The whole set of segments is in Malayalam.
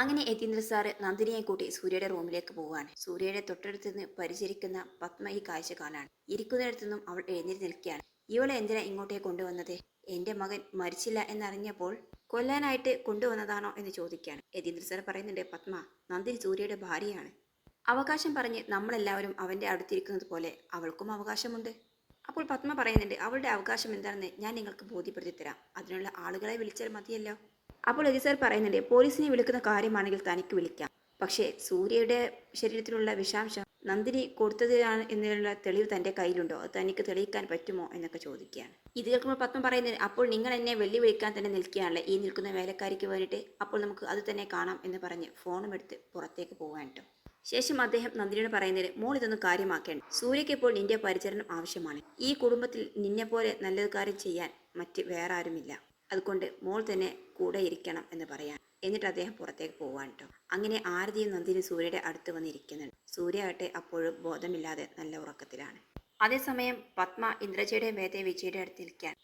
അങ്ങനെ യതീന്ദ്ര സാറ് നന്ദിനിയെ കൂട്ടി സൂര്യയുടെ റൂമിലേക്ക് പോവുകയാണ്. സൂര്യയുടെ തൊട്ടടുത്ത് നിന്ന് പരിചരിക്കുന്ന പത്മ ഈ കാഴ്ച കാണാണ്. ഇരിക്കുന്നിടത്തു നിന്നും അവൾ എഴുന്നേറ്റ് നിൽക്കുകയാണ്. ഇവളെ എന്തിനാ ഇങ്ങോട്ടേ കൊണ്ടുവന്നത്? എന്റെ മകൻ മരിച്ചില്ല എന്നറിഞ്ഞപ്പോൾ കൊല്ലാനായിട്ട് കൊണ്ടുവന്നതാണോ എന്ന് ചോദിക്കുകയാണ്. യതീന്ദ്ര സാർ പറയുന്നുണ്ട് പത്മ നന്ദിനി സൂര്യയുടെ ഭാര്യയാണ്. അവകാശം പറഞ്ഞ് നമ്മളെല്ലാവരും അവന്റെ അടുത്തിരിക്കുന്നത് പോലെ അവൾക്കും അവകാശമുണ്ട്. അപ്പോൾ പത്മ പറയുന്നുണ്ട് അവളുടെ അവകാശം എന്താണെന്ന് ഞാൻ നിങ്ങൾക്ക് ബോധ്യപ്പെടുത്തി തരാം. അതിനുള്ള ആളുകളെ വിളിച്ചാൽ മതിയല്ലോ. അപ്പോൾ രജി സാർ പറയുന്നുണ്ട് പോലീസിനെ വിളിക്കുന്ന കാര്യമാണെങ്കിൽ തനിക്ക് വിളിക്കാം. പക്ഷേ സൂര്യയുടെ ശരീരത്തിലുള്ള വിഷാംശം നന്ദിനി കൊടുത്തതാണ് എന്നുള്ള തെളിവ് തന്റെ കയ്യിലുണ്ടോ? അത് തനിക്ക് തെളിയിക്കാൻ പറ്റുമോ? എന്നൊക്കെ ചോദിക്കുകയാണ്. ഇത് കേൾക്കുമ്പോൾ പത്മ പറയുന്നത് അപ്പോൾ നിങ്ങൾ എന്നെ വെല്ലുവിളിക്കാൻ തന്നെ നിൽക്കുകയാണല്ലേ? ഈ നിൽക്കുന്ന വേലക്കാരിക്ക് വേണ്ടിയിട്ട് അപ്പോൾ നമുക്ക് അത് തന്നെ കാണാം എന്ന് പറഞ്ഞ് ഫോണും എടുത്ത് പുറത്തേക്ക് പോകാൻ ശേഷം അദ്ദേഹം നന്ദിനിയോട് പറയുന്നത് മോൾ ഇതൊന്നും കാര്യമാക്കേണ്ട. സൂര്യയ്ക്ക് ഇപ്പോൾ നിന്റെ പരിചരണം ആവശ്യമാണ്. ഈ കുടുംബത്തിൽ നിന്നെപ്പോലെ നല്ലത് കാര്യം ചെയ്യാൻ മറ്റ് വേറെ ആരുമില്ല. അതുകൊണ്ട് മോൾ തന്നെ കൂടെ ഇരിക്കണം എന്ന് പറയാൻ. എന്നിട്ട് അദ്ദേഹം പുറത്തേക്ക് പോവാൻ കേട്ടോ അങ്ങനെ ആരതിയും നന്ദിനി സൂര്യയുടെ അടുത്ത് വന്നിരിക്കുന്നുണ്ട് സൂര്യ ആകട്ടെ അപ്പോഴും ബോധമില്ലാതെ നല്ല ഉറക്കത്തിലാണ്. അതേസമയം പത്മ ഇന്ദ്രജയുടെ മേത്തെ വിജയുടെ അടുത്ത് നിൽക്കാൻ.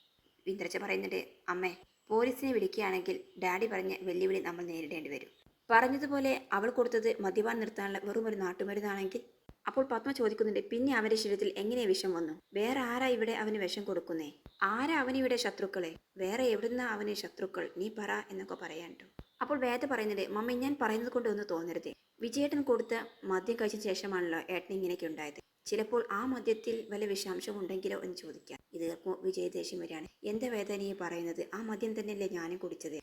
ഇന്ദ്രജ പറയുന്നുണ്ട് അമ്മേ പോലീസിനെ വിളിക്കുകയാണെങ്കിൽ ഡാഡി പറഞ്ഞ വെല്ലുവിളി നമ്മൾ നേരിടേണ്ടി വരും. പറഞ്ഞതുപോലെ അവൾ കൊടുത്തത് മദ്യപാൻ നിർത്താനുള്ള വെറും ഒരു നാട്ടുമരുന്നാണെങ്കിൽ അപ്പോൾ പത്മ ചോദിക്കുന്നുണ്ട് പിന്നെ അവന്റെ ശരീരത്തിൽ എങ്ങനെ വിഷം വന്നു? വേറെ ആരാ ഇവിടെ അവന് വിഷം കൊടുക്കുന്നേ? ആരാ അവന് ഇവിടെ ശത്രുക്കളെ? വേറെ എവിടുന്ന അവന് ശത്രുക്കൾ? നീ പറ എന്നൊക്കെ പറയാനുണ്ടോ അപ്പോൾ വേദ പറയുന്നുണ്ട് മമ്മി ഞാൻ പറയുന്നത് കൊണ്ട് ഒന്ന് തോന്നരുത്. വിജയേട്ടൻ കൊടുത്ത മദ്യം കഴിച്ച ശേഷമാണല്ലോ ഏട്ടൻ ഇങ്ങനെയൊക്കെ ഉണ്ടായത്. ചിലപ്പോൾ ആ മദ്യത്തിൽ വല്ല വിഷാംശം ഉണ്ടെങ്കിലോ എന്ന് ചോദിക്കാം. ഇത് കേൾക്കുമ്പോൾ വിജയ വരികയാണ്. എന്താ വേദനയെ പറയുന്നത്? ആ മദ്യം തന്നെയല്ലേ ഞാനും കുടിച്ചത്?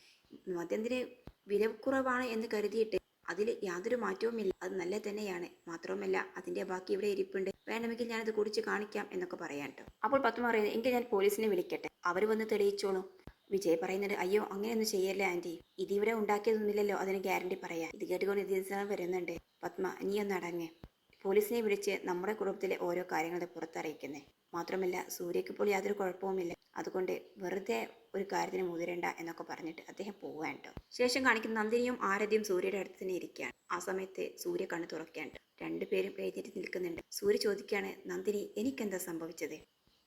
മദ്യത്തിന് വിലക്കുറവാണ് എന്ന് കരുതിയിട്ട് അതിൽ യാതൊരു മാറ്റവുമില്ല. അത് നല്ല തന്നെയാണ്. മാത്രവുമല്ല അതിന്റെ ബാക്കി ഇവിടെ ഇരിപ്പുണ്ട്. വേണമെങ്കിൽ ഞാനത് കുടിച്ച് കാണിക്കാം എന്നൊക്കെ പറയാൻ കേട്ടോ അപ്പോൾ പത്മ പറയുന്നത് എങ്കിൽ ഞാൻ പോലീസിനെ വിളിക്കട്ടെ. അവർ വന്ന് തെളിയിച്ചോളൂ. വിജയ് പറയുന്നത് അയ്യോ അങ്ങനെയൊന്നും ചെയ്യല്ലേ ആന്റി ഇതിവിടെ ഉണ്ടാക്കിയതൊന്നുമില്ലല്ലോ അതിന് ഗ്യാരണ്ടി പറയാം ഇത് കേട്ടുകൊണ്ട് ഇതിന് വരുന്നുണ്ട്. പത്മ നീ ഒന്ന് അടങ്ങ്. പോലീസിനെ വിളിച്ച് നമ്മുടെ കുടുംബത്തിലെ ഓരോ കാര്യങ്ങളെ പുറത്തറിയിക്കുന്നേ. മാത്രമല്ല സൂര്യയ്ക്ക് ഇപ്പോൾ യാതൊരു കുഴപ്പവുമില്ല. അതുകൊണ്ട് വെറുതെ ഒരു കാര്യത്തിന് മുതിരണ്ട എന്നൊക്കെ പറഞ്ഞിട്ട് അദ്ദേഹം പോവുകയാണ് ശേഷം കാണിക്കുന്ന നന്ദിനിയും ആരതിയും സൂര്യയുടെ അടുത്ത് തന്നെ ഇരിക്കുകയാണ്. ആ സമയത്ത് സൂര്യ കണ്ണു തുറക്കുകയാണ് രണ്ടുപേരും എഴുന്നേറ്റ് നിൽക്കുന്നുണ്ട്. സൂര്യ ചോദിക്കുകയാണ് നന്ദിനി എനിക്കെന്താ സംഭവിച്ചത്?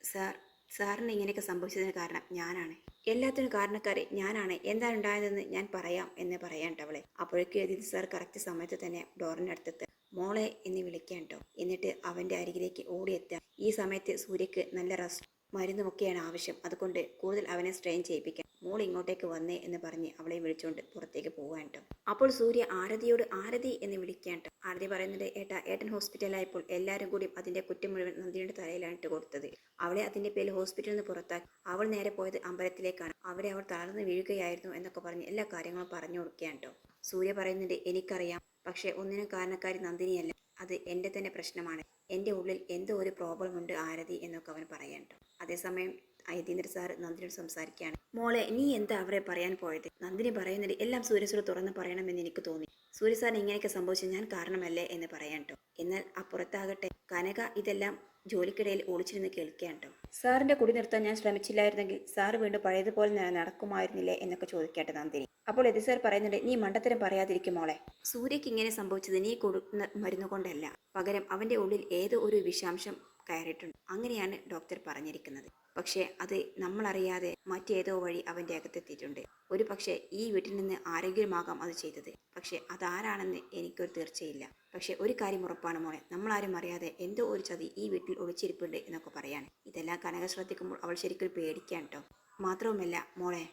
സാർ സാറിന് ഇങ്ങനെയൊക്കെ സംഭവിച്ചതിന് കാരണം ഞാനാണ്. എല്ലാത്തിനും കാരണക്കാരെ ഞാനാണ്. എന്താണ് ഉണ്ടായതെന്ന് ഞാൻ പറയാം എന്ന് പറയാൻ അവളെ. അപ്പോഴേക്കും എഴുതി സാർ കറക്റ്റ് സമയത്ത് തന്നെ ഡോറിനടുത്തെത്ത്. മോളെ എന്ന് വിളിക്കാൻ ട്ടോ. എന്നിട്ട് അവന്റെ അരികിലേക്ക് ഓടിയെത്താൻ. ഈ സമയത്ത് സൂര്യക്ക് നല്ല റെസ്റ്റ് മരുന്നുമൊക്കെയാണ് ആവശ്യം. അതുകൊണ്ട് കൂടുതൽ അവനെ സ്ട്രെയിൻ ചെയ്യിപ്പിക്കാൻ. മോൾ ഇങ്ങോട്ടേക്ക് വന്നേ എന്ന് പറഞ്ഞ് അവളെ വിളിച്ചുകൊണ്ട് പുറത്തേക്ക് പോകാൻ ട്ടോ. അപ്പോൾ സൂര്യ ആരതിയോട് ആരതി എന്ന് വിളിക്കാൻ ട്ടോ. ആരതി പറയുന്നത് ഏട്ടാ ഏട്ടൻ ഹോസ്പിറ്റലായപ്പോൾ എല്ലാവരും കൂടി അതിന്റെ കുറ്റം മുഴുവൻ നന്ദിയുടെ തലയിലാണ് ഇട്ട് കൊടുത്തത്. അവളെ അതിന്റെ പേരിൽ ഹോസ്പിറ്റലിൽ നിന്ന് പുറത്താക്കി. അവൾ നേരെ പോയത് അമ്പലത്തിലേക്കാണ്. അവിടെ അവൾ തളർന്ന് വീഴുകയായിരുന്നു എന്നൊക്കെ പറഞ്ഞ് എല്ലാ കാര്യങ്ങളും പറഞ്ഞു കൊടുക്കുകയാണ് കേട്ടോ സൂര്യ പറയുന്നുണ്ട് എനിക്കറിയാം. പക്ഷെ ഒന്നിനും കാരണക്കാരി നന്ദിനിയല്ല. അത് എന്റെ തന്നെ പ്രശ്നമാണ്. എന്റെ ഉള്ളിൽ എന്തോ ഒരു പ്രോബ്ലം ഉണ്ട് ആരതി എന്നൊക്കെ അവൻ പറയണ്ടോ അതേസമയം ഐതീന്ദ്ര സാർ നന്ദിനോട് സംസാരിക്കുകയാണ്. മോളെ നീ എന്താ അവരെ പറയാൻ പോയത്? നന്ദിനി പറയുന്നത് എല്ലാം സൂര്യസൂര് തുറന്ന് പറയണമെന്ന് എനിക്ക് തോന്നി. സൂര്യസാറിന് ഇങ്ങനെയൊക്കെ സംഭവിച്ചത് ഞാൻ കാരണമല്ലേ എന്ന് പറയാൻ എന്നാൽ അപ്പുറത്താകട്ടെ കനക ഇതെല്ലാം ജോലിക്കിടയിൽ ഒളിച്ചിരുന്ന് കേൾക്കുകയാണ് കേട്ടോ. സാറിന്റെ കുടി നിർത്താൻ ഞാൻ ശ്രമിച്ചില്ലായിരുന്നെങ്കിൽ സാർ വീണ്ടും പഴയതുപോലെ ഞാൻ നടക്കുമായിരുന്നില്ലേ എന്നൊക്കെ ചോദിക്കട്ടെ നന്ദിനി. അപ്പോൾ എതി സാർ പറയുന്നുണ്ട് നീ മണ്ടത്തരം പറയാതിരിക്കും മോളെ. സൂര്യക്ക് ഇങ്ങനെ സംഭവിച്ചത് നീ കൊടുക്കുന്ന മരുന്ന് കൊണ്ടല്ല. പകരം അവന്റെ ഉള്ളിൽ ഏതോ ഒരു വിഷാംശം കയറിയിട്ടുണ്ട്. അങ്ങനെയാണ് ഡോക്ടർ പറഞ്ഞിരിക്കുന്നത്. പക്ഷേ അത് നമ്മളറിയാതെ മറ്റേതോ വഴി അവന്റെ അകത്തെത്തിയിട്ടുണ്ട്. ഒരു പക്ഷേ ഈ വീട്ടിൽ നിന്ന് ആരെങ്കിലുമാകാം അത് ചെയ്തത്. പക്ഷേ അതാരാണെന്ന് എനിക്കൊരു തീർച്ചയില്ല. പക്ഷേ ഒരു കാര്യം ഉറപ്പാണ് മോളെ. നമ്മളാരും അറിയാതെ എന്തോ ഒരു ചതി ഈ വീട്ടിൽ ഒളിച്ചിരിപ്പുണ്ട് എന്നൊക്കെ പറയാണ്. ഇതെല്ലാം കനക ശ്രദ്ധിക്കുമ്പോൾ അവൾ ശരിക്കും പേടിക്കാൻ കേട്ടോ. മാത്രവുമല്ല മോളെ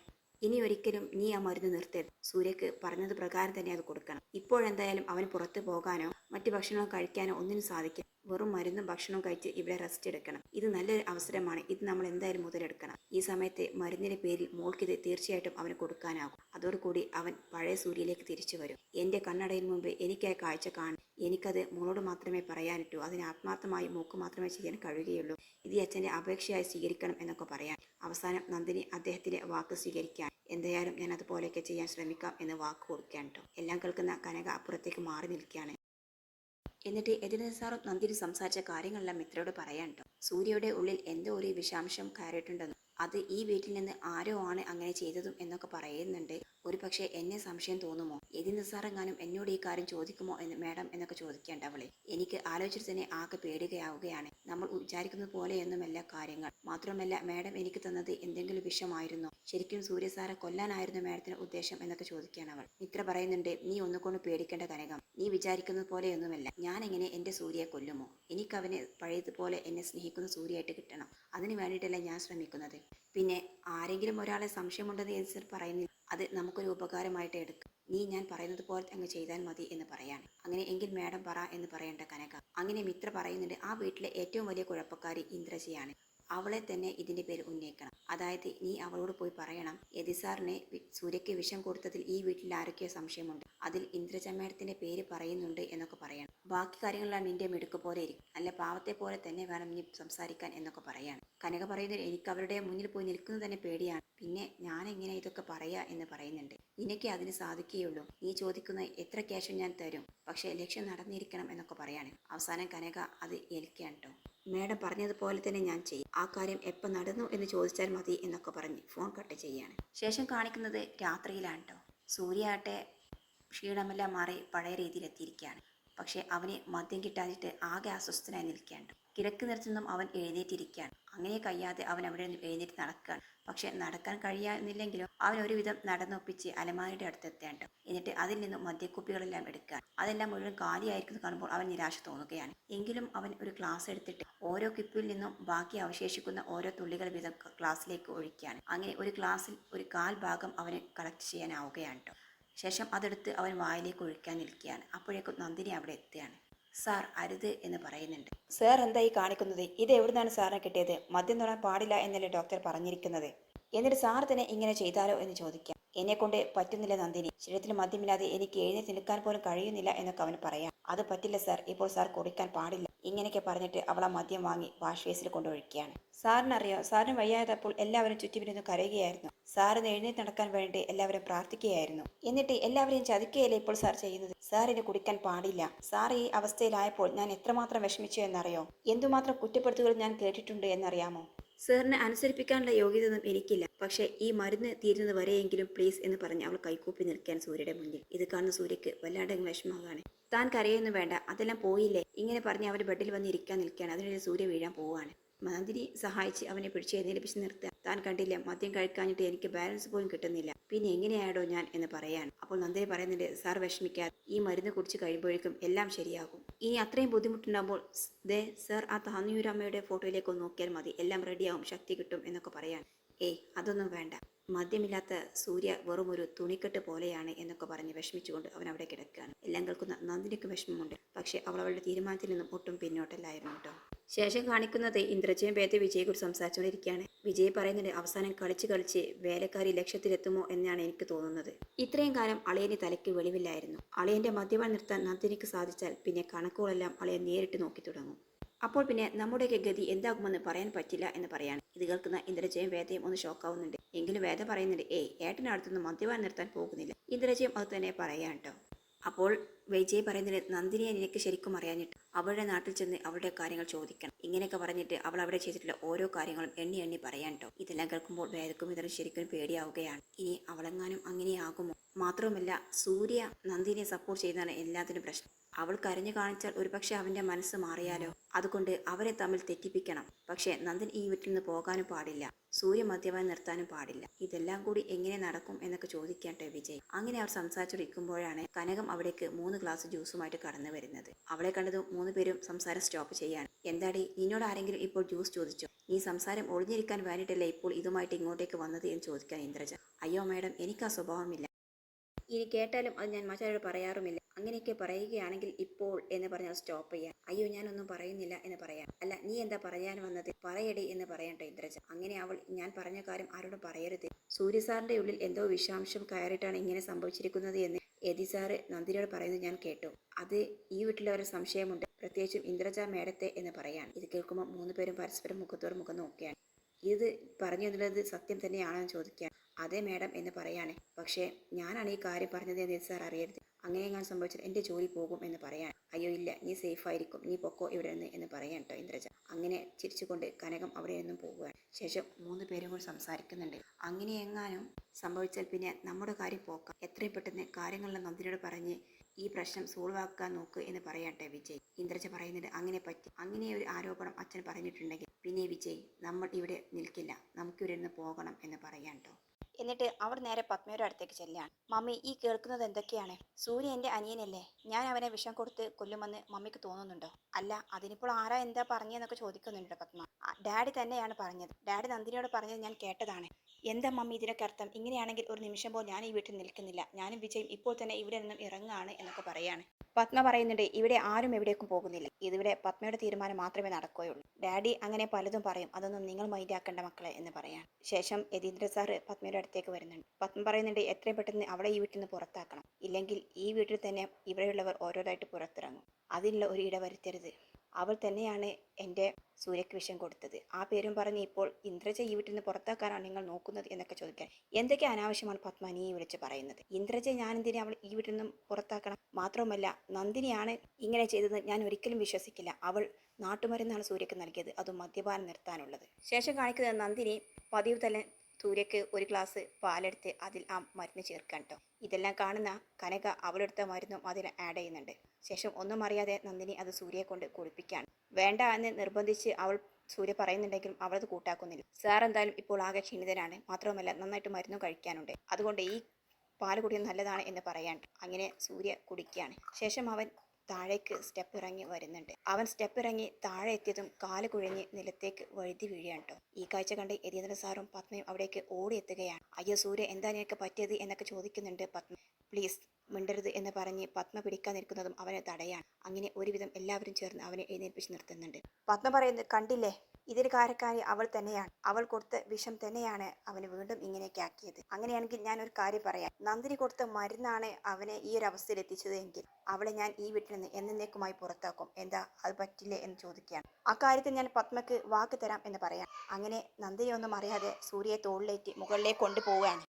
ഇനി ഒരിക്കലും നീ ആ മരുന്ന് നിർത്തരുത്. സൂര്യക്ക് പറഞ്ഞത് പ്രകാരം തന്നെ അത് കൊടുക്കണം. ഇപ്പോഴെന്തായാലും അവന് പുറത്ത് പോകാനോ മറ്റു ഭക്ഷണങ്ങൾ കഴിക്കാനോ ഒന്നിനും സാധിക്കില്ല. വെറും മരുന്നും ഭക്ഷണവും കഴിച്ച് ഇവിടെ റെസ്റ്റ് എടുക്കണം. ഇത് നല്ലൊരു അവസരമാണ്. ഇത് നമ്മൾ എന്തായാലും മുതലെടുക്കണം. ഈ സമയത്ത് മരുന്നിന്റെ പേരിൽ മോൾക്കിത് തീർച്ചയായിട്ടും അവന് കൊടുക്കാനാകും. അതോടുകൂടി അവൻ പഴയ സൂര്യയിലേക്ക് തിരിച്ചു വരും. എന്റെ കണ്ണടയിൽ മുമ്പ് എനിക്ക് ആ കാഴ്ച കാണും എനിക്കത് മോളോട് മാത്രമേ പറയാനിട്ടു. അതിന് ആത്മാർത്ഥമായി മൂക്ക് മാത്രമേ ചെയ്യാൻ കഴിയുകയുള്ളൂ. ഇത് അച്ഛന്റെ അപേക്ഷയായി സ്വീകരിക്കണം എന്നൊക്കെ പറയാൻ. അവസാനം നന്ദിനി അദ്ദേഹത്തിന്റെ വാക്ക് സ്വീകരിക്കാൻ. എന്തായാലും ഞാൻ അതുപോലെയൊക്കെ ചെയ്യാൻ ശ്രമിക്കാം എന്ന് വാക്ക് കൊടുക്കാൻ കേട്ടോ എല്ലാം കേൾക്കുന്ന കനക അപ്പുറത്തേക്ക് മാറി നിൽക്കുകയാണ്. എന്നിട്ട് എതിരെ സാറും നന്ദിനി സംസാരിച്ച കാര്യങ്ങളെല്ലാം മിത്രയോട് പറയാൻ കേട്ടോ സൂര്യയുടെ ഉള്ളിൽ എന്തോ ഒരു വിഷാംശം കയറിയിട്ടുണ്ടെന്നും അത് ഈ വീട്ടിൽ നിന്ന് ആരോ ആണ് അങ്ങനെ ചെയ്തതും എന്നൊക്കെ പറയുന്നുണ്ട്. ഒരു പക്ഷേ എന്നെ സംശയം തോന്നുമോ? എതി നിസ്സാറെങ്ങാനും എന്നോട് ഈ കാര്യം ചോദിക്കുമോ എന്ന് മാഡം എന്നൊക്കെ ചോദിക്കേണ്ട അവളെ. എനിക്ക് ആലോചിച്ചിട്ട് തന്നെ ആകെ പേടുകയാവുകയാണ് നമ്മൾ വിചാരിക്കുന്നത് പോലെയൊന്നുമല്ല കാര്യങ്ങൾ. മാത്രമല്ല മാഡം എനിക്ക് തന്നത് എന്തെങ്കിലും വിഷമായിരുന്നോ? ശരിക്കും സൂര്യസാറെ കൊല്ലാനായിരുന്നു മാഡത്തിന്റെ ഉദ്ദേശം എന്നൊക്കെ ചോദിക്കുകയാണ് അവൾ. മിത്ര പറയുന്നുണ്ട് നീ ഒന്നുകൊണ്ട് പേടിക്കേണ്ട കനകം. നീ വിചാരിക്കുന്നത് പോലെയൊന്നുമല്ല. ഞാൻ എങ്ങനെ എന്റെ സൂര്യയെ കൊല്ലുമോ? എനിക്കവനെ പഴയതുപോലെ എന്നെ സ്നേഹിക്കുന്ന സൂര്യയായിട്ട് കിട്ടണം. അതിന് വേണ്ടിയിട്ടല്ല ഞാൻ ശ്രമിക്കുന്നത്. പിന്നെ ആരെങ്കിലും ഒരാളെ സംശയമുണ്ടെന്ന് എതിർ പറയുന്നില്ല. അത് നമുക്കൊരു ഉപകാരമായിട്ട് എടുക്കും. നീ ഞാൻ പറയുന്നത് പോലെ അങ്ങ് ചെയ്താൽ മതി എന്ന് പറയാണ്. അങ്ങനെ എങ്കിൽ മാഡം പറ എന്ന് പറയേണ്ട കനക. അങ്ങനെ മിത്ര പറയുന്നുണ്ട് ആ വീട്ടിലെ ഏറ്റവും വലിയ കുഴപ്പക്കാരി ഇന്ദ്രജയാണ്. അവളെ തന്നെ ഇതിന്റെ പേര് ഉന്നയിക്കണം. അതായത് നീ അവളോട് പോയി പറയണം. യതിസാറിനെ സൂര്യയ്ക്ക് വിഷം കൊടുത്തതിൽ ഈ വീട്ടിൽ ആരൊക്കെയോ സംശയമുണ്ട്. അതിൽ ഇന്ദ്രജ പേര് പറയുന്നുണ്ട് എന്നൊക്കെ പറയണം. ബാക്കി കാര്യങ്ങളെല്ലാം നിന്റെ മിടുക്ക് പോലെ ഇരിക്കും. അല്ല പാവത്തെ പോലെ തന്നെ വേണം നീ സംസാരിക്കാൻ എന്നൊക്കെ പറയാണ്. കനക പറയുന്നത് എനിക്ക് അവരുടെ മുന്നിൽ പോയി നിൽക്കുന്നത് തന്നെ പേടിയാണ്. പിന്നെ ഞാൻ എങ്ങനെ ഇതൊക്കെ പറയാ എന്ന് പറയുന്നുണ്ട്. നിനക്ക് അതിന് സാധിക്കുകയുള്ളൂ. നീ ചോദിക്കുന്ന എത്ര ക്യാഷും ഞാൻ തരും. പക്ഷേ ലക്ഷ്യം നടന്നിരിക്കണം എന്നൊക്കെ പറയാണ്. അവസാനം കനക അത് ഏൽക്കുകയാണ് കേട്ടോ മാഡം പറഞ്ഞതുപോലെ തന്നെ ഞാൻ ചെയ്യും. ആ കാര്യം എപ്പോൾ നടന്നു എന്ന് ചോദിച്ചാൽ മതി എന്നൊക്കെ പറഞ്ഞ് ഫോൺ കട്ട് ചെയ്യാണ്. ശേഷം കാണിക്കുന്നത് രാത്രിയിലാണ് കേട്ടോ സൂര്യാട്ടെ ക്ഷീണമെല്ലാം മാറി പഴയ രീതിയിലെത്തിയിരിക്കുകയാണ്. പക്ഷേ അവന് മദ്യം കിട്ടാതിട്ട് ആകെ അസ്വസ്ഥനായി നിൽക്കുകയാണ് കിടക്ക് നിരത്തുനിന്നും അവൻ എഴുന്നേറ്റിരിക്കുകയാണ്. അങ്ങനെ കഴിയാതെ അവൻ അവിടെ നിന്ന് എഴുന്നേറ്റ് നടക്കുകയാണ് പക്ഷെ നടക്കാൻ കഴിയുന്നില്ലെങ്കിലും അവൻ ഒരുവിധം നടന്നൊപ്പിച്ച് അലമാരയുടെ അടുത്തെത്തേണ്ട എന്നിട്ട് അതിൽ നിന്നും മദ്യക്കുപ്പികളെല്ലാം എടുക്കാൻ. അതെല്ലാം മുഴുവൻ കാലിയായിരിക്കുന്നു കാണുമ്പോൾ അവൻ നിരാശ തോന്നുകയാണ്. എങ്കിലും അവൻ ഒരു ഗ്ലാസ് എടുത്തിട്ട് ഓരോ കിപ്പിൽ നിന്നും ബാക്കി അവശേഷിക്കുന്ന ഓരോ തുള്ളികൾ വീതം ഗ്ലാസ്സിലേക്ക് ഒഴിക്കുകയാണ്. അങ്ങനെ ഒരു ഗ്ലാസ്സിൽ ഒരു കാൽ ഭാഗം അവന് കളക്ട് ചെയ്യാനാവുകയാണ് ശേഷം അതെടുത്ത് അവൻ വായിലേക്ക് ഒഴിക്കാൻ നിൽക്കുകയാണ്. അപ്പോഴേക്കും നന്ദിനി അവിടെ എത്തുകയാണ്. സാർ അരുത് എന്ന് പറയുന്നുണ്ട്. സാർ എന്തായി കാണിക്കുന്നത്? ഇത് എവിടുന്നാണ് സാറിന് കിട്ടിയത്? മദ്യം തൊടാൻ പാടില്ല എന്നല്ലേ ഡോക്ടർ പറഞ്ഞിരിക്കുന്നത്? എന്നിട്ട് സാർ തന്നെ ഇങ്ങനെ ചെയ്താലോ എന്ന് ചോദിക്കാം. എന്നെ കൊണ്ട് പറ്റുന്നില്ല നന്ദിനി. ശരീരത്തിൽ മദ്യമില്ലാതെ എനിക്ക് എഴുന്നേറ്റ് നിൽക്കാൻ പോലും കഴിയുന്നില്ല എന്നൊക്കെ അവന് പറയാം. അത് പറ്റില്ല സാർ. ഇപ്പോൾ സാർ കുടിക്കാൻ പാടില്ല. ഇങ്ങനെയൊക്കെ പറഞ്ഞിട്ട് അവൾ ആ മദ്യം വാങ്ങി വാഷ് ബേസിൽ കൊണ്ടൊഴിക്കുകയാണ് സാറിനറിയോ? സാറിന് വയ്യാതപ്പോൾ എല്ലാവരും ചുറ്റിമിരുന്ന് കരയുകയായിരുന്നു. സാറിന് എഴുന്നേറ്റ് നടക്കാൻ വേണ്ടി എല്ലാവരും പ്രാർത്ഥിക്കുകയായിരുന്നു. എന്നിട്ട് എല്ലാവരെയും ചതിക്കുകയല്ലേ ഇപ്പോൾ സാർ ചെയ്യുന്നത്? സാറിന് കുടിക്കാൻ പാടില്ല. സാർ ഈ അവസ്ഥയിലായപ്പോൾ ഞാൻ എത്രമാത്രം വിഷമിച്ചു എന്നറിയോ? എന്തുമാത്രം കുറ്റപ്പെടുത്തുകൾ ഞാൻ കേട്ടിട്ടുണ്ട് എന്നറിയാമോ? സാറിനെ അനുസരിപ്പിക്കാനുള്ള യോഗ്യതയൊന്നും എനിക്കില്ല. പക്ഷേ ഈ മരുന്ന് തീരുന്നത് വരെയെങ്കിലും പ്ലീസ് എന്ന് പറഞ്ഞ് അവൾ കൈകൂപ്പി നിൽക്കാൻ സൂര്യയുടെ മുന്നിൽ. ഇത് കാണുന്ന സൂര്യക്ക് വല്ലാണ്ട് വിഷമമാണ്. താൻ കരയൊന്നും വേണ്ട അതെല്ലാം പോയില്ലേ? ഇങ്ങനെ പറഞ്ഞ് അവർ ബെഡിൽ വന്ന് ഇരിക്കാൻ നിൽക്കുകയാണ്. അതിനിടെ സൂര്യ വീഴാൻ പോവുകയാണ്. നന്ദിനി സഹായിച്ച് അവനെ പിടിച്ച് എഴുന്നേൽപ്പിച്ച് നിർത്തുക താൻ കണ്ടില്ല. മദ്യം കഴിക്കാഞ്ഞിട്ട് എനിക്ക് ബാലൻസ് പോലും കിട്ടുന്നില്ല. പിന്നെ എങ്ങനെയാടോ ഞാൻ എന്ന് പറയാണ്. അപ്പോൾ നന്ദിനി പറയുന്നുണ്ട് സാർ വിഷമിക്കാതെ ഈ മരുന്ന് കുടിച്ച് കഴിയുമ്പോഴേക്കും എല്ലാം ശരിയാകും. ഇനി അത്രയും ബുദ്ധിമുട്ടുണ്ടാകുമ്പോൾ ദേ സർ ആ താന്നിയൂരമ്മയുടെ ഫോട്ടോയിലേക്ക് നോക്കിയാൽ മതി. എല്ലാം റെഡിയാവും ശക്തി കിട്ടും എന്നൊക്കെ പറയാൻ ഏയ് അതൊന്നും വേണ്ട. മദ്യമില്ലാത്ത സൂര്യ വെറും ഒരു തുണിക്കെട്ട് പോലെയാണ് എന്നൊക്കെ പറഞ്ഞ് വിഷമിച്ചുകൊണ്ട് അവൻ അവിടെ കിടക്കുകയാണ്. എല്ലാം കേൾക്കുന്ന നന്ദിനിക്ക് വിഷമമുണ്ട്. പക്ഷേ അവൾ അവളുടെ തീരുമാനത്തിൽ നിന്നും ഒട്ടും പിന്നോട്ടല്ലായിരുന്നു കേട്ടോ. ശേഷം കാണിക്കുന്നത് ഇന്ദ്രജയും ഭേദ വിജയെ കുറിച്ച് സംസാരിച്ചുകൊണ്ടിരിക്കുകയാണ് വിജയ് പറയുന്നത് അവസാനം കളിച്ച് കളിച്ച് വേലക്കാരി ലക്ഷ്യത്തിലെത്തുമോ എന്നാണ് എനിക്ക് തോന്നുന്നത്. ഇത്രയും കാലം അളിയന് തലയ്ക്ക് വെളിവില്ലായിരുന്നു. അളിയന്റെ മദ്യപാൻ നിർത്താൻ നന്ദിനിക്ക് സാധിച്ചാൽ പിന്നെ കണക്കുകളെല്ലാം അളിയൻ നേരിട്ട് നോക്കി തുടങ്ങും. അപ്പോൾ പിന്നെ നമ്മുടെയൊക്കെ ഗതി എന്താകുമെന്ന് പറയാൻ പറ്റില്ല എന്ന് പറയാണ്. ഇത് കേൾക്കുന്ന ഇന്ദ്രജയും വേദയും ഒന്ന് ഷോക്കാവുന്നുണ്ട് എങ്കിലും വേദ പറയുന്നുണ്ട് ഏ ഏട്ടനടുത്തൊന്നും മദ്യപാൻ നിർത്താൻ പോകുന്നില്ല. ഇന്ദ്രജയും അത് തന്നെ പറയാം കേട്ടോ. അപ്പോൾ വിജയ് പറയുന്നത് നന്ദിനിയെ നിനക്ക് ശരിക്കും അറിയാനിട്ട് അവളുടെ നാട്ടിൽ ചെന്ന് അവളുടെ കാര്യങ്ങൾ ചോദിക്കണം. ഇങ്ങനെയൊക്കെ പറഞ്ഞിട്ട് അവൾ അവിടെ ചെയ്തിട്ടുള്ള ഓരോ കാര്യങ്ങളും എണ്ണി എണ്ണി പറയാൻ കേട്ടോ ഇതെല്ലാം കേൾക്കുമ്പോൾ വേദക്കും ഇതിന് ശരിക്കും പേടിയാവുകയാണ്. ഇനി അവളെങ്ങാനും അങ്ങനെയാകുമോ? മാത്രവുമല്ല സൂര്യ നന്ദിനിയെ സപ്പോർട്ട് ചെയ്യുന്നതാണ് എല്ലാത്തിനും പ്രശ്നം. അവൾ കരഞ്ഞു കാണിച്ചാൽ ഒരുപക്ഷെ അവന്റെ മനസ്സ് മാറിയാലോ? അതുകൊണ്ട് അവരെ തമ്മിൽ തെറ്റിപ്പിക്കണം. പക്ഷേ നന്ദൻ ഈ വീട്ടിൽ നിന്ന് പോകാനും പാടില്ല. സൂര്യ മദ്യപാനം നിർത്താനും പാടില്ല. ഇതെല്ലാം കൂടി എങ്ങനെ നടക്കും എന്നൊക്കെ ചോദിക്കട്ടെ വിജയ്. അങ്ങനെ അവർ സംസാരിച്ചിരിക്കുമ്പോഴാണ് കനകം അവിടേക്ക് മൂന്ന് ഗ്ലാസ് ജ്യൂസുമായിട്ട് കടന്നു വരുന്നത്. അവളെ കണ്ടതും മൂന്ന് പേരും സംസാരം സ്റ്റോപ്പ് ചെയ്യാണ് എന്താടി നിന്നോട് ആരെങ്കിലും ഇപ്പോൾ ജ്യൂസ് ചോദിച്ചോ? നീ സംസാരം ഒളിഞ്ഞിരിക്കാൻ വേണ്ടിയിട്ടല്ലേ ഇപ്പോൾ ഇതുമായിട്ട് ഇങ്ങോട്ടേക്ക് വന്നത് എന്ന് ചോദിക്കാൻ ഇന്ദ്രജ. അയ്യോ മാഡം എനിക്ക് ആ സ്വഭാവമില്ല. ഇനി കേട്ടാലും അത് ഞാൻ മറ്റാരോട് പറയാറുമില്ല. അങ്ങനെയൊക്കെ പറയുകയാണെങ്കിൽ ഇപ്പോൾ എന്ന് പറഞ്ഞാൽ സ്റ്റോപ്പ് ചെയ്യാം. അയ്യോ ഞാനൊന്നും പറയുന്നില്ല എന്ന് പറയാം. അല്ല നീ എന്താ പറയാൻ വന്നത്? പറയടി എന്ന് പറയട്ടെ ഇന്ദ്രജ. അങ്ങനെ അവൾ ഞാൻ പറഞ്ഞ കാര്യം ആരോടും പറയരുത്. സൂര്യസാറിന്റെ ഉള്ളിൽ എന്തോ വിഷാംശം കയറിയിട്ടാണ് ഇങ്ങനെ സംഭവിച്ചിരിക്കുന്നത് എന്ന് യതി സാറ് നന്ദിനിയോട് പറയുന്നത് ഞാൻ കേട്ടു. അത് ഈ വീട്ടിലെ ഒരു സംശയമുണ്ട്. പ്രത്യേകിച്ചും ഇന്ദ്രജ മേടത്തെ എന്ന് പറയാൻ ഇത് കേൾക്കുമ്പോൾ മൂന്ന് പേരും പരസ്പരം മുഖത്തോട് മുഖം നോക്കിയാണ്. ഇത് പറഞ്ഞു എന്നുള്ളത് സത്യം തന്നെയാണെന്ന് ചോദിക്കാൻ അതെ മാഡം എന്ന് പറയാണ്. പക്ഷേ ഞാനാണ് ഈ കാര്യം പറഞ്ഞത് എന്ന് സാർ അറിയരുത്. അങ്ങനെ ഞാൻ സംഭവിച്ചാൽ എന്റെ ജോലി പോകും എന്ന് പറയാൻ അയ്യോ ഇല്ല നീ സേഫ് ആയിരിക്കും. നീ പൊക്കോ ഇവിടെ നിന്ന് എന്ന് പറയാൻ കേട്ടോ ഇന്ദ്രജ. അങ്ങനെ ചിരിച്ചുകൊണ്ട് കനകം അവിടെ നിന്നും പോവുകയാണ് ശേഷം മൂന്ന് പേരും കൂടി സംസാരിക്കുന്നുണ്ട്. അങ്ങനെ എങ്ങാനും സംഭവിച്ചാൽ പിന്നെ നമ്മുടെ കാര്യം പോക്കാം. എത്രയും പെട്ടെന്ന് കാര്യങ്ങളെല്ലാം നന്ദിനോട് പറഞ്ഞ് ഈ പ്രശ്നം സോൾവ് ആക്കാൻ നോക്ക് എന്ന് പറയട്ടെ വിജയ്. ഇന്ദ്രജ പറയുന്നുണ്ട് അങ്ങനെ പറ്റി. അങ്ങനെ ഒരു ആരോപണം അച്ഛൻ പറഞ്ഞിട്ടുണ്ടെങ്കിൽ പിന്നെ വിജയ് നമ്മൾ ഇവിടെ നിൽക്കില്ല. നമുക്ക് ഇവിടെ നിന്ന് പോകണം എന്ന് പറയാൻ കേട്ടോ. എന്നിട്ട് അവർ നേരെ പത്മയുടെ അടുത്തേക്ക് ചെല്ലുകയാണ്. മമ്മി ഈ കേൾക്കുന്നത് എന്തൊക്കെയാണ്? സൂര്യ എന്റെ അനിയനല്ലേ? ഞാൻ അവനെ വിഷം കൊടുത്ത് കൊല്ലുമെന്ന് മമ്മിക്ക് തോന്നുന്നുണ്ടോ? അല്ല അതിനിപ്പോൾ ആരാ എന്താ പറഞ്ഞതെന്നൊക്കെ ചോദിക്കുന്നുണ്ട് പത്മ? ഡാഡി തന്നെയാണ് പറഞ്ഞത്. ഡാഡി നന്ദിനിയോട് പറഞ്ഞത് ഞാൻ കേട്ടതാണ്. എന്താ മമ്മി ഇതിനൊക്കെ അർത്ഥം? ഇങ്ങനെയാണെങ്കിൽ ഒരു നിമിഷം പോലും ഞാൻ ഈ വീട്ടിൽ നിൽക്കുന്നില്ല. ഞാനും വിജയും ഇപ്പോൾ തന്നെ ഇവിടെ നിന്നും ഇറങ്ങുകയാണ് എന്നൊക്കെ പറയാണ്. പത്മ പറയുന്നുണ്ട് ഇവിടെ ആരും എവിടേക്കും പോകുന്നില്ല. ഇതിവിടെ പത്മയുടെ തീരുമാനം മാത്രമേ നടക്കുകയുള്ളൂ. ഡാഡി അങ്ങനെ പലതും പറയും. അതൊന്നും നിങ്ങൾ മൈൻഡാക്കേണ്ട മക്കളെ എന്ന് പറയാൻ ശേഷം യതീന്ദ്ര സാറ് പത്മയുടെ അടുത്തേക്ക് വരുന്നുണ്ട്. പത്മ പറയുന്നുണ്ട് എത്രയും പെട്ടെന്ന് അവളെ ഈ വീട്ടിൽ നിന്ന് പുറത്താക്കണം. ഇല്ലെങ്കിൽ ഈ വീട്ടിൽ തന്നെ ഇവിടെയുള്ളവർ ഓരോരായിട്ട് പുറത്തിറങ്ങും. അതിനുള്ള ഒരു ഇട വരുത്തരുത് അവൾ തന്നെയാണ് എന്റെ സൂര്യക്ക് വിഷം കൊടുത്തത്. ആ പേരും പറഞ്ഞ് ഇപ്പോൾ ഇന്ദ്രജ ഈ വീട്ടിൽ നിന്ന് പുറത്താക്കാനാണ് നിങ്ങൾ നോക്കുന്നത് എന്നൊക്കെ ചോദിക്കാൻ എന്തൊക്കെ അനാവശ്യമാണ് പത്മ നീ വിളിച്ച് പറയുന്നത്? ഇന്ദ്രജ ഞാൻ എന്തിനെ അവൾ ഈ വീട്ടിൽ നിന്നും പുറത്താക്കണം? മാത്രവുമല്ല നന്ദിനിയാണ് ഇങ്ങനെ ചെയ്തത് ഞാൻ ഒരിക്കലും വിശ്വസിക്കില്ല. അവൾ നാട്ടുമരുന്നാണ് സൂര്യക്ക് നൽകിയത്. അത് മദ്യപാനം നിർത്താനുള്ളത്. ശേഷം കാണിക്കുന്നത് നന്ദിനി പതിവ് തന്നെ സൂര്യക്ക് ഒരു ഗ്ലാസ് പാലെടുത്ത് അതിൽ ആ മരുന്ന് ചേർക്കാൻ കേട്ടോ ഇതെല്ലാം കാണുന്ന കനക അവളെടുത്ത മരുന്നും അതിൽ ആഡ് ചെയ്യുന്നുണ്ട്. ശേഷം ഒന്നും അറിയാതെ നന്ദിനി അത് സൂര്യയെ കൊണ്ട് കുളിപ്പിക്കുകയാണ് വേണ്ട എന്ന് നിർബന്ധിച്ച് അവൾ സൂര്യ പറയുന്നുണ്ടെങ്കിലും അവളത് കൂട്ടാക്കുന്നില്ല. സാർ എന്തായാലും ഇപ്പോൾ ആകെ ക്ഷീണിതനാണ് മാത്രവുമല്ല നന്നായിട്ട് മരുന്നും കഴിക്കാനുണ്ട്. അതുകൊണ്ട് ഈ പാൽ കുടിക്കുന്നത് നല്ലതാണ് എന്ന് പറയാൻ അങ്ങനെ സൂര്യ കുടിക്കുകയാണ് ശേഷം അവൻ താഴേക്ക് സ്റ്റെപ്പ് ഇറങ്ങി വരുന്നുണ്ട്. അവൻ സ്റ്റെപ്പ് ഇറങ്ങി താഴെ എത്തിയതും കാൽ കുഴഞ്ഞ് നിലത്തേക്ക് വഴുതി വീഴുകയാണ് കേട്ടോ ഈ കാഴ്ച കണ്ട് യതീന്ദ്രൻ സാറും പത്മയും അവിടേക്ക് ഓടിയെത്തുകയാണ്. അയ്യോ സൂര്യ എന്താ നിനക്ക് പറ്റിയത് എന്നൊക്കെ ചോദിക്കുന്നുണ്ട് പത്മ. പ്ലീസ് മിണ്ടരുത് എന്ന് പറഞ്ഞ് പത്മ പിടിക്കാൻ നിൽക്കുന്നതും അവനെ തടയാണ്. അങ്ങനെ ഒരുവിധം എല്ലാവരും ചേർന്ന് അവനെ എഴുന്നേൽപ്പിച്ച് നിർത്തുന്നുണ്ട്. പത്മ പറയുന്നത് കണ്ടില്ലേ? ഇതിന് കാരക്കാരി അവൾ തന്നെയാണ്. അവൾ കൊടുത്ത വിഷം തന്നെയാണ് അവന് വീണ്ടും ഇങ്ങനെയൊക്കെ ആക്കിയത്. അങ്ങനെയാണെങ്കിൽ ഞാൻ ഒരു കാര്യം പറയാം. നന്ദിനി കൊടുത്ത മരുന്നാണ് അവനെ ഈ ഒരു അവസ്ഥയിൽ എത്തിച്ചത് എങ്കിൽ അവളെ ഞാൻ ഈ വീട്ടിൽ നിന്ന് എന്നേക്കുമായി പുറത്താക്കും. എന്താ? അത് പറ്റില്ലേ എന്ന് ചോദിക്കുകയാണ്. ആ കാര്യത്തിൽ ഞാൻ പത്മക്ക് വാക്ക് തരാം എന്ന് പറയാം. അങ്ങനെ നന്ദിനി ഒന്നും അറിയാതെ സൂര്യയെ തോളിലേറ്റ് മുകളിലേക്ക് കൊണ്ടുപോവുകയാണ്.